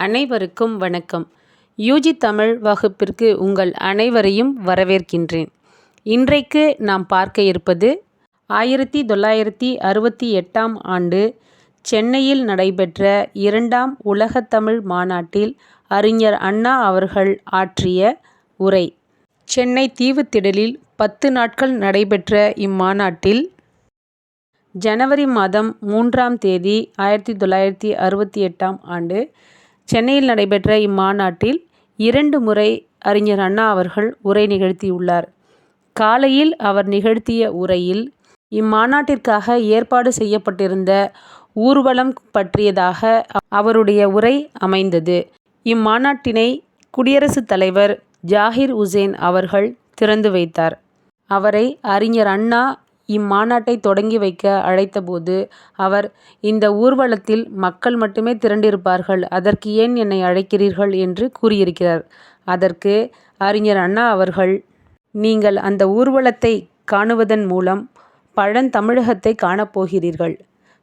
அனைவருக்கும் வணக்கம். யூஜி தமிழ் வகுப்பிற்கு உங்கள் அனைவரையும் வரவேற்கின்றேன். இன்றைக்கு நாம் பார்க்க இருப்பது ஆயிரத்தி தொள்ளாயிரத்தி அறுபத்தி எட்டாம் ஆண்டு சென்னையில் நடைபெற்ற இரண்டாம் உலகத்தமிழ் மாநாட்டில் அறிஞர் அண்ணா அவர்கள் ஆற்றிய உரை. சென்னை தீவுத்திடலில் பத்து நாட்கள் நடைபெற்ற இம்மாநாட்டில் ஜனவரி மாதம் மூன்றாம் தேதி ஆயிரத்தி தொள்ளாயிரத்தி அறுபத்தி எட்டாம் ஆண்டு சென்னையில் நடைபெற்ற இம்மாநாட்டில் இரண்டு முறை அறிஞர் அண்ணா அவர்கள் உரை நிகழ்த்தியுள்ளார். காலையில் அவர் நிகழ்த்திய உரையில் இம்மாநாட்டிற்காக ஏற்பாடு செய்யப்பட்டிருந்த ஊர்வலம் பற்றியதாக அவருடைய உரை அமைந்தது. இம்மாநாட்டினை குடியரசுத் தலைவர் ஜாகிர் உசேன் அவர்கள் திறந்து வைத்தார். அவரை அறிஞர் அண்ணா இம்மாநாட்டை தொடங்கி வைக்க அழைத்தபோது அவர் இந்த ஊர்வலத்தில் மக்கள் மட்டுமே திரண்டிருப்பார்கள் அதற்கு ஏன் என்னை அழைக்கிறீர்கள்? என்று கூறியிருக்கிறார். அதற்கு அறிஞர் அண்ணா அவர்கள் நீங்கள் அந்த ஊர்வலத்தை காணுவதன் மூலம் பழந்தமிழகத்தை காணப்போகிறீர்கள்.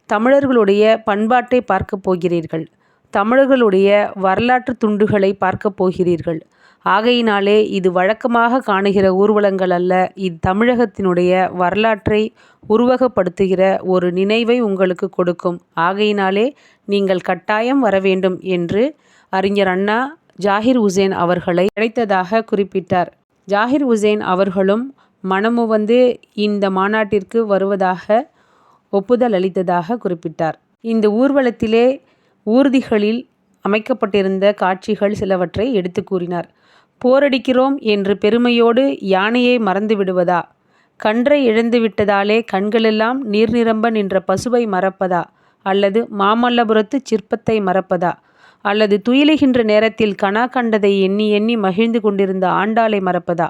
தமிழர்களுடைய பண்பாட்டை பார்க்கப் போகிறீர்கள். தமிழர்களுடைய வரலாற்று துண்டுகளை பார்க்கப் போகிறீர்கள். ஆகையினாலே இது வழக்கமாக காணுகிற ஊர்வலங்கள் அல்ல. இது தமிழகத்தினுடைய வரலாற்றை உருவகப்படுத்துகிற ஒரு நினைவை உங்களுக்கு கொடுக்கும். ஆகையினாலே நீங்கள் கட்டாயம் வர வேண்டும் என்று அறிஞர் அண்ணா ஜாகிர் உசேன் அவர்களை அழைத்ததாக குறிப்பிட்டார். ஜாகிர் உசேன் அவர்களும் மனமு வந்து இந்த மாநாட்டிற்கு வருவதாக ஒப்புதல் அளித்ததாக குறிப்பிட்டார். இந்த ஊர்வலத்திலே ஊர்திகளில் அமைக்கப்பட்டிருந்த காட்சிகள் சிலவற்றை எடுத்து கூறினார். போரடிக்கிறோம் என்று பெருமையோடு யானையை மறந்து விடுவதா கன்றை இழந்துவிட்டதாலே கண்களெல்லாம் நீர் நிரம்ப நின்ற பசுவை மறப்பதா? அல்லது மாமல்லபுரத்து சிற்பத்தை மறப்பதா? அல்லது துயிலுகின்ற நேரத்தில் கனா கண்டதை எண்ணி எண்ணி மகிழ்ந்து கொண்டிருந்த ஆண்டாளை மறப்பதா?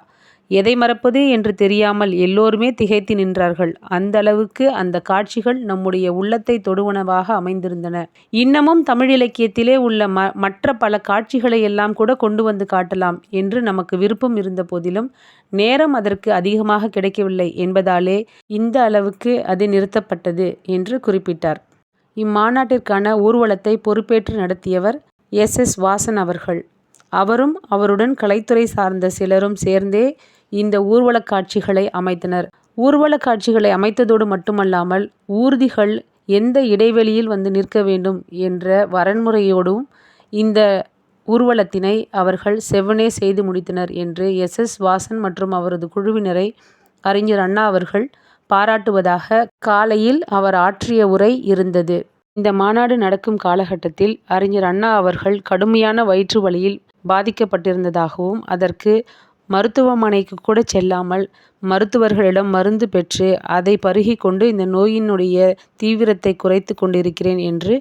எதை மறப்பது என்று தெரியாமல் எல்லோருமே திகைத்து நின்றார்கள். அந்த அளவுக்கு அந்த காட்சிகள் நம்முடைய உள்ளத்தை தொடுவனவாக அமைந்திருந்தன. இன்னமும் தமிழ் இலக்கியத்திலே உள்ள ம மற்ற பல காட்சிகளை எல்லாம் கூட கொண்டு வந்து காட்டலாம் என்று நமக்கு விருப்பம் இருந்த போதிலும் நேரம் அதற்கு அதிகமாக கிடைக்கவில்லை என்பதாலே இந்த அளவுக்கு அது நிறுத்தப்பட்டது என்று குறிப்பிட்டார். இம்மாநாட்டிற்கான ஊர்வலத்தை பொறுப்பேற்று நடத்தியவர் எஸ் எஸ் வாசன் அவர்கள். அவரும் அவருடன் கலைத்துறை சார்ந்த சிலரும் சேர்ந்தே இந்த ஊர்வலக் காட்சிகளை அமைத்தனர். ஊர்வல காட்சிகளை அமைத்ததோடு மட்டுமல்லாமல் ஊர்திகள் எந்த இடைவெளியில் வந்து நிற்க வேண்டும் என்ற வரன்முறையோடும் இந்த ஊர்வலத்தினை அவர்கள் செவ்வனே செய்து முடித்தனர் என்று எஸ். எஸ். வாசன் மற்றும் அவரது குழுவினரை அறிஞர் அண்ணா அவர்கள் பாராட்டுவதாக காலையில் அவர் ஆற்றிய உரை இருந்தது. இந்த மாநாடு நடக்கும் காலகட்டத்தில் அறிஞர் அண்ணா அவர்கள் கடுமையான வயிற்று வலியில் பாதிக்கப்பட்டிருந்ததாகவும் அதற்கு மருத்துவமனைக்கு கூட செல்லாமல் மருத்துவர்களிடம் மருந்து பெற்று அதை பருகி கொண்டு இந்த நோயினுடைய தீவிரத்தை குறைத்து கொண்டிருக்கிறேன் என்று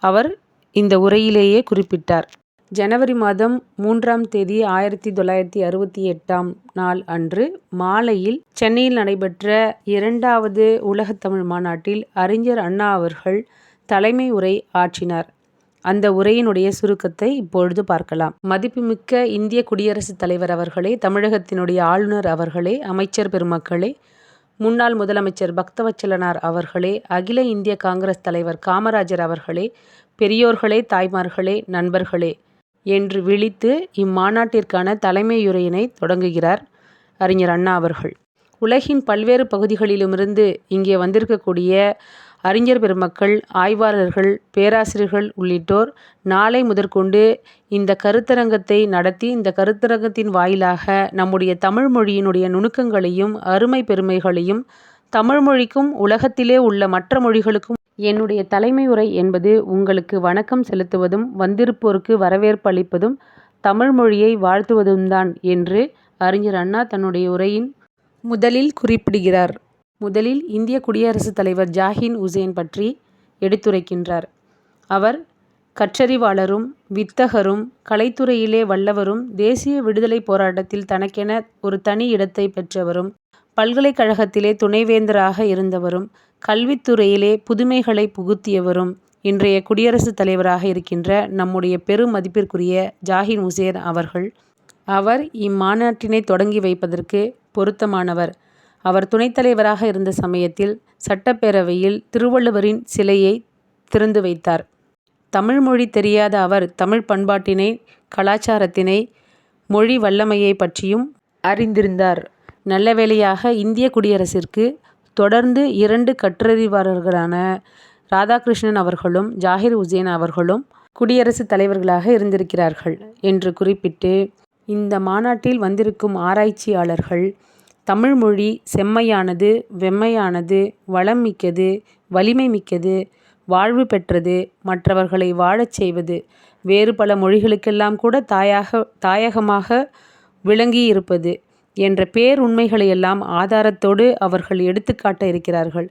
அவர் இந்த உரையிலேயே குறிப்பிட்டார். ஜனவரி மாதம் மூன்றாம் தேதி ஆயிரத்தி தொள்ளாயிரத்தி அறுபத்தி எட்டாம் நாள் அன்று மாலையில் சென்னையில் நடைபெற்ற இரண்டாவது உலகத்தமிழ் மாநாட்டில் அறிஞர் அண்ணா அவர்கள் தலைமை உரை ஆற்றினார். அந்த உரையினுடைய சுருக்கத்தை இப்பொழுது பார்க்கலாம். மதிப்புமிக்க இந்திய குடியரசுத் தலைவர் அவர்களே தமிழகத்தினுடைய ஆளுநர் அவர்களே அமைச்சர் பெருமக்களே முன்னாள் முதலமைச்சர் பக்தவச்சலனார் அவர்களே அகில இந்திய காங்கிரஸ் தலைவர் காமராஜர் அவர்களே பெரியோர்களே தாய்மார்களே நண்பர்களே என்று விழித்து இம்மாநாட்டிற்கான தலைமையுரையினை தொடங்குகிறார் அறிஞர் அண்ணா அவர்கள். உலகின் பல்வேறு பகுதிகளிலுமிருந்து இங்கே வந்திருக்கக்கூடிய அறிஞர் பெருமக்கள் ஆய்வாளர்கள் பேராசிரியர்கள் உள்ளிட்டோர் நாளை முதற்கொண்டு இந்த கருத்தரங்கத்தை நடத்தி இந்த கருத்தரங்கத்தின் வாயிலாக நம்முடைய தமிழ் மொழியினுடைய நுணுக்கங்களையும் அருமை பெருமைகளையும் தமிழ் மொழிக்கும் உலகத்திலே உள்ள மற்ற மொழிகளுக்கும் என்னுடைய தலைமை உரை என்பது உங்களுக்கு வணக்கம் செலுத்துவதும் வந்திருப்போருக்கு வரவேற்பு அளிப்பதும் தமிழ் மொழியை வாழ்த்துவதும் தான் என்று அறிஞர் அண்ணா தன்னுடைய உரையின் முதலில் குறிப்பிடுகிறார். முதலில் இந்திய குடியரசுத் தலைவர் ஜாகின் உசேன் பற்றி எடுத்துரைக்கின்றார். அவர் கற்றறிவாளரும் வித்தகரும் கலைத்துறையிலே வல்லவரும் தேசிய விடுதலை போராட்டத்தில் தனக்கென ஒரு தனி இடத்தை பெற்றவரும் பல்கலைக்கழகத்திலே துணைவேந்தராக இருந்தவரும் கல்வித்துறையிலே புதுமைகளை புகுத்தியவரும் இன்றைய குடியரசுத் தலைவராக இருக்கின்ற நம்முடைய பெரும் மதிப்பிற்குரிய ஜாகின் உசேன் அவர்கள். அவர் இம்மாநாட்டினை தொடங்கி வைப்பதற்கு பொருத்தமானவர். அவர் துணைத் தலைவராக இருந்த சமயத்தில் சட்டப்பேரவையில் திருவள்ளுவரின் சிலையை திறந்து வைத்தார் தமிழ் மொழி தெரியாத அவர் தமிழ் பண்பாட்டினை கலாச்சாரத்தினை மொழி வல்லமையை பற்றியும் அறிந்திருந்தார். நல்ல வேளையாக இந்திய குடியரசிற்கு தொடர்ந்து இரண்டு கற்றறிவாளர்களான ராதாகிருஷ்ணன் அவர்களும் ஜாகிர் உசேன் அவர்களும் குடியரசுத் தலைவர்களாக இருந்திருக்கிறார்கள் என்று குறிப்பிட்டு இந்த மாநாட்டில் வந்திருக்கும் ஆராய்ச்சியாளர்கள் தமிழ் மொழி செம்மையானது வெம்மையானது வளம் மிக்கது வலிமை மிக்கது வாழ்வு பெற்றது மற்றவர்களை வாழச் செய்வது வேறு பல மொழிகளுக்கெல்லாம் கூட தாயாக தாயகமாக விளங்கியிருப்பது என்ற பேருண்மைகளையெல்லாம் ஆதாரத்தோடு அவர்கள் எடுத்துக்காட்ட இருக்கிறார்கள்.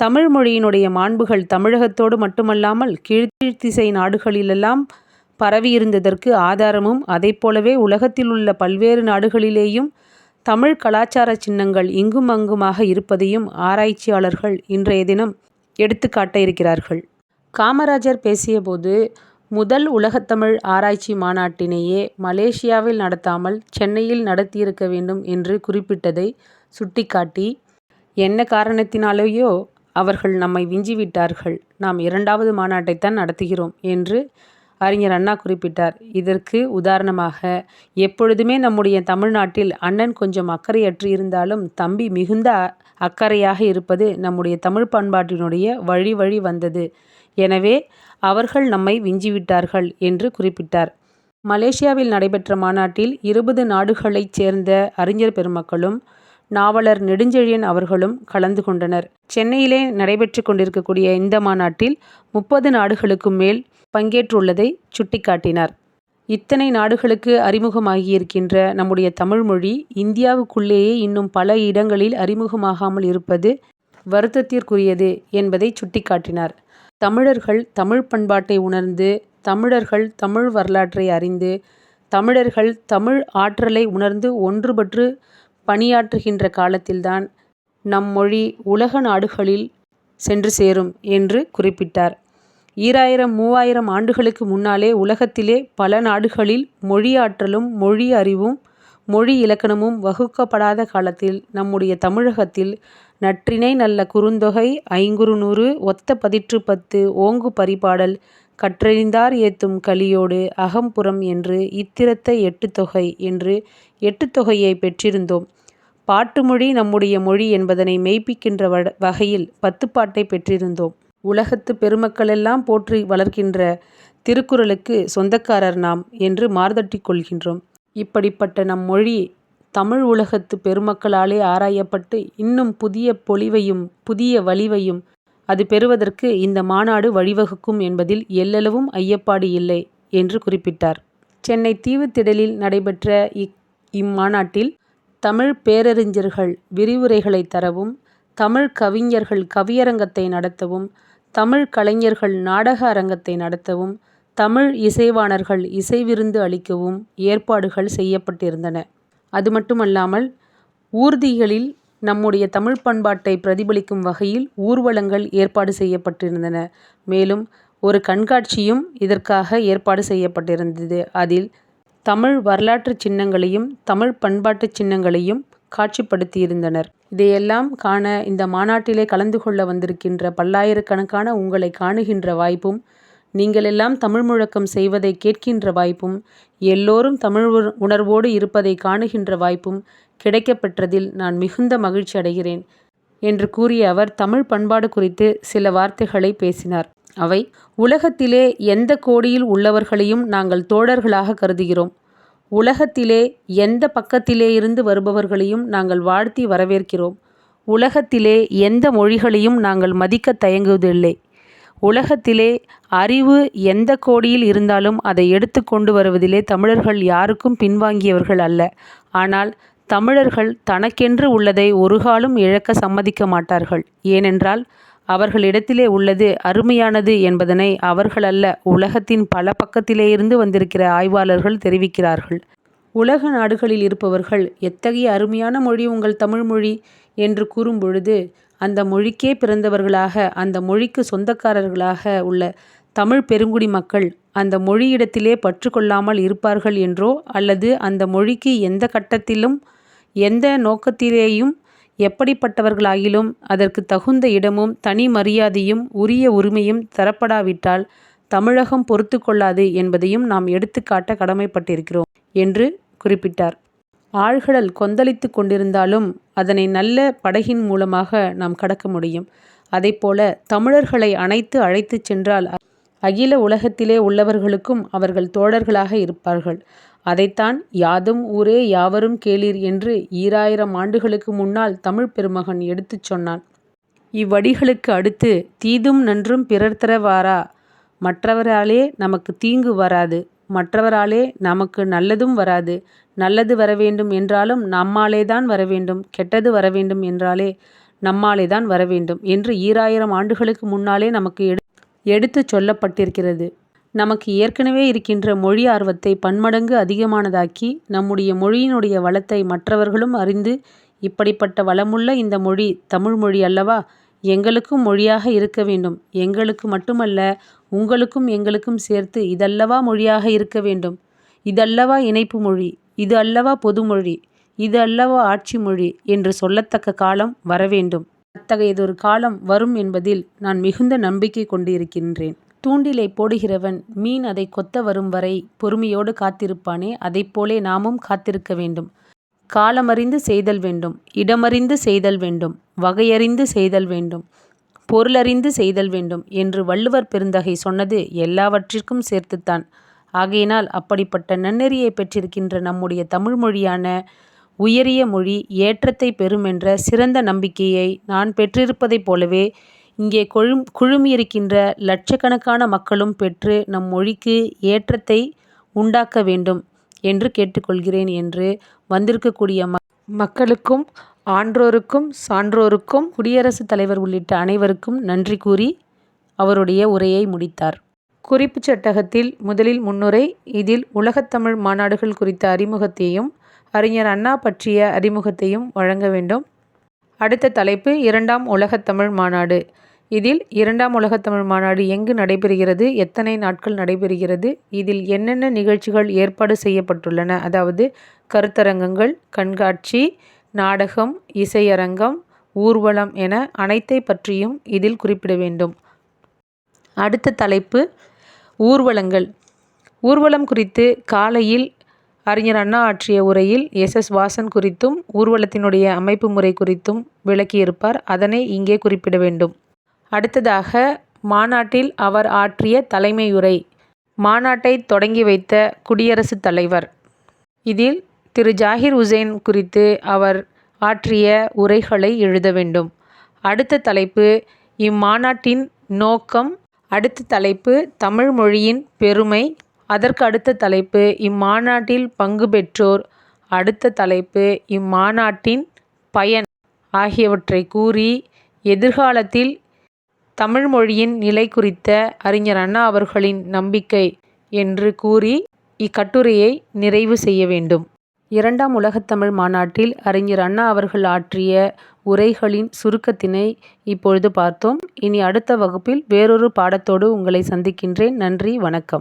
தமிழ் மொழியினுடைய மாண்புகள் தமிழகத்தோடு மட்டுமல்லாமல் கீழ்த்திசை நாடுகளிலெல்லாம் பரவியிருந்ததற்கு ஆதாரமும் அதைப் போலவே உலகத்தில் உள்ள பல்வேறு நாடுகளிலேயும் தமிழ் கலாச்சார சின்னங்கள் இங்கும் அங்குமாக இருப்பதையும் ஆராய்ச்சியாளர்கள் இன்றைய தினம் எடுத்துக்காட்ட இருக்கிறார்கள். காமராஜர் பேசியபோது முதல் உலகத்தமிழ் ஆராய்ச்சி மாநாட்டினையே மலேசியாவில் நடத்தாமல் சென்னையில் நடத்தியிருக்க வேண்டும் என்று குறிப்பிட்டதை சுட்டிக்காட்டி என்ன காரணத்தினாலேயோ அவர்கள் நம்மை விஞ்சிவிட்டார்கள் நாம் இரண்டாவது மாநாட்டைத்தான் நடத்துகிறோம் என்று அறிஞர் அண்ணா குறிப்பிட்டார். இதற்கு உதாரணமாக எப்பொழுதுமே நம்முடைய தமிழ்நாட்டில் அண்ணன் கொஞ்சம் அக்கறையற்று இருந்தாலும் தம்பி மிகுந்த அக்கறையாக இருப்பது நம்முடைய தமிழ் பண்பாட்டினுடைய வழி வழி வந்தது. எனவே அவர்கள் நம்மை விஞ்சிவிட்டார்கள் என்று குறிப்பிட்டார். மலேசியாவில் நடைபெற்ற மாநாட்டில் இருபது நாடுகளைச் சேர்ந்த அறிஞர் பெருமக்களும் நாவலர் நெடுஞ்செழியன் அவர்களும் கலந்து கொண்டனர். சென்னையிலே நடைபெற்று கொண்டிருக்கக்கூடிய இந்த மாநாட்டில் முப்பது நாடுகளுக்கும் மேல் பங்கேற்றுள்ளதை சுட்டிக்காட்டினார். இத்தனை நாடுகளுக்கு அறிமுகமாகியிருக்கின்ற நம்முடைய தமிழ்மொழி இந்தியாவுக்குள்ளேயே இன்னும் பல இடங்களில் அறிமுகமாகாமல் இருப்பது வருத்தத்திற்குரியது என்பதை சுட்டிக்காட்டினார். தமிழர்கள் தமிழ் பண்பாட்டை உணர்ந்து தமிழர்கள் தமிழ் வரலாற்றை அறிந்து தமிழர்கள் தமிழ் ஆற்றலை உணர்ந்து ஒன்றுபற்று பணியாற்றுகின்ற காலத்தில்தான் நம் மொழி உலக நாடுகளில் சென்று சேரும் என்று குறிப்பிட்டார். ஈராயிரம் மூவாயிரம் ஆண்டுகளுக்கு முன்னாலே உலகத்திலே பல நாடுகளில் மொழியாற்றலும் மொழி அறிவும் மொழி இலக்கணமும் வகுக்கப்படாத காலத்தில் நம்முடைய தமிழகத்தில் நற்றினை நல்ல குறுந்தொகை ஐங்குறுநூறு ஒத்த பதிற்று பத்து ஓங்கு பரிபாடல் கற்றறிந்தார் ஏத்தும் கலியோடு அகம்புறம் என்று இத்திரத்த எட்டுத்தொகை என்று எட்டுத்தொகையைப் பெற்றிருந்தோம். பாட்டுமொழி நம்முடைய மொழி என்பதனை மெய்ப்பிக்கின்ற வகையில் பத்துப்பாட்டைப் பெற்றிருந்தோம். உலகத்து பெருமக்களெல்லாம் போற்றி வளர்க்கின்ற திருக்குறளுக்கு சொந்தக்காரர் நாம் என்று மார்தட்டி கொள்கின்றோம். இப்படிப்பட்ட நம் மொழி தமிழ் உலகத்து பெருமக்களாலே ஆராயப்பட்டு இன்னும் புதிய பொலிவையும் புதிய வலிவையும் அது பெறுவதற்கு இந்த மாநாடு வழிவகுக்கும் என்பதில் எல்லளவும் ஐயப்பாடு இல்லை என்று குறிப்பிட்டார். சென்னை தீவுத்திடலில் நடைபெற்ற இக் இம்மாநாட்டில் தமிழ் பேரறிஞர்கள் விரிவுரைகளை தரவும் தமிழ் கவிஞர்கள் கவியரங்கத்தை நடத்தவும் தமிழ் கலைஞர்கள் நாடக அரங்கத்தை நடத்தவும் தமிழ் இசைவாணர்கள் இசை விருந்து அளிக்கவும் ஏற்பாடுகள் செய்யப்பட்டிருந்தன. அது மட்டுமல்லாமல் ஊர்திகளில் நம்முடைய தமிழ் பண்பாட்டை பிரதிபலிக்கும் வகையில் ஊர்வலங்கள் ஏற்பாடு செய்யப்பட்டிருந்தன. மேலும் ஒரு கண்காட்சியும் இதற்காக ஏற்பாடு செய்யப்பட்டிருந்தது. அதில் தமிழ் வரலாற்று சின்னங்களையும் தமிழ் பண்பாட்டுச் சின்னங்களையும் காட்சிப்படுத்தியிருந்தனர். இதையெல்லாம் காண இந்த மாநாட்டிலே கலந்து கொள்ள வந்திருக்கின்ற பல்லாயிரக்கணக்கான உங்களை காணுகின்ற வாய்ப்பும் நீங்களெல்லாம் தமிழ் முழக்கம் செய்வதை கேட்கின்ற வாய்ப்பும் எல்லோரும் தமிழ் உணர்வோடு இருப்பதை காணுகின்ற வாய்ப்பும் கிடைக்கப்பெற்றதில் நான் மிகுந்த மகிழ்ச்சி அடைகிறேன் என்று கூறிய அவர் தமிழ் பண்பாடு குறித்து சில வார்த்தைகளை பேசினார். அவை உலகத்திலே எந்த கோடியில் உள்ளவர்களையும் நாங்கள் தோழர்களாக கருதுகிறோம். உலகத்திலே எந்த பக்கத்திலே இருந்து வருபவர்களையும் நாங்கள் வாழ்த்தி வரவேற்கிறோம். உலகத்திலே எந்த மொழிகளையும் நாங்கள் மதிக்கத் தயங்குவதில்லை. உலகத்திலே அறிவு எந்த கோடியில் இருந்தாலும் அதை எடுத்து கொண்டு வருவதிலே தமிழர்கள் யாருக்கும் பின்வாங்கியவர்கள் அல்ல. ஆனால் தமிழர்கள் தனக்கென்று உள்ளதை ஒருகாலும் இழக்க சம்மதிக்க மாட்டார்கள். ஏனென்றால் அவர்களிடத்திலே உள்ளது அருமையானது என்பதனை அவர்களல்ல உலகத்தின் பல பக்கத்திலேயிருந்து வந்திருக்கிற ஆய்வாளர்கள் தெரிவிக்கிறார்கள். உலக நாடுகளில் இருப்பவர்கள் எத்தகைய அருமையான மொழி உங்கள் தமிழ் மொழி என்று கூறும்பொழுது அந்த மொழிக்கே பிறந்தவர்களாக அந்த மொழிக்கு சொந்தக்காரர்களாக உள்ள தமிழ் பெருங்குடி மக்கள் அந்த மொழியிடத்திலே பற்று கொள்ளாமல் இருப்பார்கள் என்றோ அல்லது அந்த மொழிக்கு எந்த கட்டத்திலும் எந்த நோக்கத்திலேயும் எப்படிப்பட்டவர்களாகிலும் அதற்கு தகுந்த இடமும் தனி மரியாதையும் உரிய உரிமையும் தரப்படாவிட்டால் தமிழகம் பொறுத்து கொள்ளாது என்பதையும் நாம் எடுத்துக்காட்ட கடமைப்பட்டிருக்கிறோம் என்று குறிப்பிட்டார். ஆழ்கடல் கொந்தளித்து கொண்டிருந்தாலும் அதனை நல்ல படகின் மூலமாக நாம் கடக்க முடியும். அதைப்போல தமிழர்களை அணைத்து அழைத்துச் சென்றால் அகில உலகத்திலே உள்ளவர்களுக்கும் அவர்கள் தோழர்களாக இருப்பார்கள். அதைத்தான் யாதும் ஊரே யாவரும் கேளீர் என்று ஈராயிரம் ஆண்டுகளுக்கு முன்னால் தமிழ் பெருமகன் எடுத்துச் சொன்னான். இவ்வடிகளுக்கு அடுத்து தீதும் நன்றும் பிறர் தரவாரா மற்றவராலே நமக்கு தீங்கு வராது மற்றவராலே நமக்கு நல்லதும் வராது நல்லது வரவேண்டும் என்றாலும் நம்மாலேதான் வரவேண்டும் கெட்டது வரவேண்டும் என்றாலே நம்மாலேதான் வரவேண்டும் என்று ஈராயிரம் ஆண்டுகளுக்கு முன்னாலே நமக்கு எடு எடுத்துச் சொல்லப்பட்டிருக்கிறது. நமக்கு ஏற்கனவே இருக்கின்ற மொழி ஆர்வத்தை பன்மடங்கு அதிகமானதாக்கி நம்முடைய மொழியினுடைய வளத்தை மற்றவர்களும் அறிந்து இப்படிப்பட்ட வளமுள்ள இந்த மொழி தமிழ் மொழி அல்லவா எங்களுக்கும் மொழியாக இருக்க வேண்டும் எங்களுக்கு மட்டுமல்ல உங்களுக்கும் எங்களுக்கும் சேர்த்து இதல்லவா மொழியாக இருக்க வேண்டும் இதல்லவா இணைப்பு மொழி இது அல்லவா பொதுமொழி இது அல்லவா ஆட்சி மொழி என்று சொல்லத்தக்க காலம் வரவேண்டும். அத்தகையதொரு காலம் வரும் என்பதில் நான் மிகுந்த நம்பிக்கை கொண்டிருக்கின்றேன். தூண்டிலை போடுகிறவன் மீன் அதை கொத்த வரும் வரை பொறுமையோடு காத்திருப்பானே அதைப்போலே நாமும் காத்திருக்க வேண்டும். காலமறிந்து செய்தல் வேண்டும் இடமறிந்து செய்தல் வேண்டும் வகையறிந்து செய்தல் வேண்டும் பொருளறிந்து செய்தல் வேண்டும் என்று வள்ளுவர் பெருந்தகை சொன்னது எல்லாவற்றிற்கும் சேர்த்துத்தான். ஆகையினால் அப்படிப்பட்ட நன்னெறியைப் பெற்றிருக்கின்ற நம்முடைய தமிழ் மொழியான உயரிய மொழி ஏற்றத்தை பெறுமென்ற சிறந்த நம்பிக்கையை நான் பெற்றிருப்பதைப் போலவே இங்கே கொழும் குழுமியிருக்கின்ற லட்சக்கணக்கான மக்களும் பெற்று நம் மொழிக்கு ஏற்றத்தை உண்டாக்க வேண்டும் என்று கேட்டுக்கொள்கிறேன் என்று வந்திருக்கக்கூடிய மக்களுக்கும் ஆன்றோருக்கும் சான்றோருக்கும் குடியரசுத் தலைவர் உள்ளிட்ட அனைவருக்கும் நன்றி கூறி அவருடைய உரையை முடித்தார். குறிப்புச் சட்டகத்தில் முதலில் முன்னுரை இதில் உலகத்தமிழ் மாநாடுகள் குறித்த அறிமுகத்தையும் அறிஞர் அண்ணா பற்றிய அறிமுகத்தையும் வழங்க வேண்டும். அடுத்த தலைப்பு இரண்டாம் உலகத்தமிழ் மாநாடு. இதில் இரண்டாம் உலகத்தமிழ் மாநாடு எங்கு நடைபெறுகிறது எத்தனை நாட்கள் நடைபெறுகிறது இதில் என்னென்ன நிகழ்ச்சிகள் ஏற்பாடு செய்யப்பட்டுள்ளன அதாவது கருத்தரங்கங்கள் கண்காட்சி நாடகம் இசையரங்கம் ஊர்வலம் என அனைத்தை பற்றியும் இதில் குறிப்பிட வேண்டும். அடுத்த தலைப்பு ஊர்வலங்கள். ஊர்வலம் குறித்து காலையில் அறிஞர் அண்ணா ஆற்றிய உரையில் எஸ். எஸ். வாசன் குறித்தும் ஊர்வலத்தினுடைய அமைப்பு முறை குறித்தும் விளக்கியிருப்பார். அதனை இங்கே குறிப்பிட வேண்டும். அடுத்ததாக மாநாட்டில் அவர் ஆற்றிய தலைமையுரை. மாநாட்டை தொடங்கி வைத்த குடியரசுத் தலைவர். இதில் திரு. ஜாகிர் உசேன் குறித்து அவர் ஆற்றிய உரைகளை எழுத வேண்டும். அடுத்த தலைப்பு இம்மாநாட்டின் நோக்கம் அடுத்த தலைப்பு தமிழ் மொழியின் பெருமை அதற்கு அடுத்த தலைப்பு இம்மாநாட்டில் பங்கு பெற்றோர் அடுத்த தலைப்பு இம்மாநாட்டின் பயன் ஆகியவற்றைக் கூறி எதிர்காலத்தில் தமிழ் மொழியின் நிலை குறித்த அறிஞர் அண்ணா அவர்களின் நம்பிக்கை என்று கூறி இக்கட்டுரையை நிறைவு செய்ய வேண்டும். இரண்டாம் உலகத்தமிழ் மாநாட்டில் அறிஞர் அண்ணா அவர்கள் ஆற்றிய உரைகளின் சுருக்கத்தினை இப்பொழுது பார்த்தோம். இனி அடுத்த வகுப்பில் வேறொரு பாடத்தோடு உங்களை சந்திக்கின்றேன். நன்றி வணக்கம்.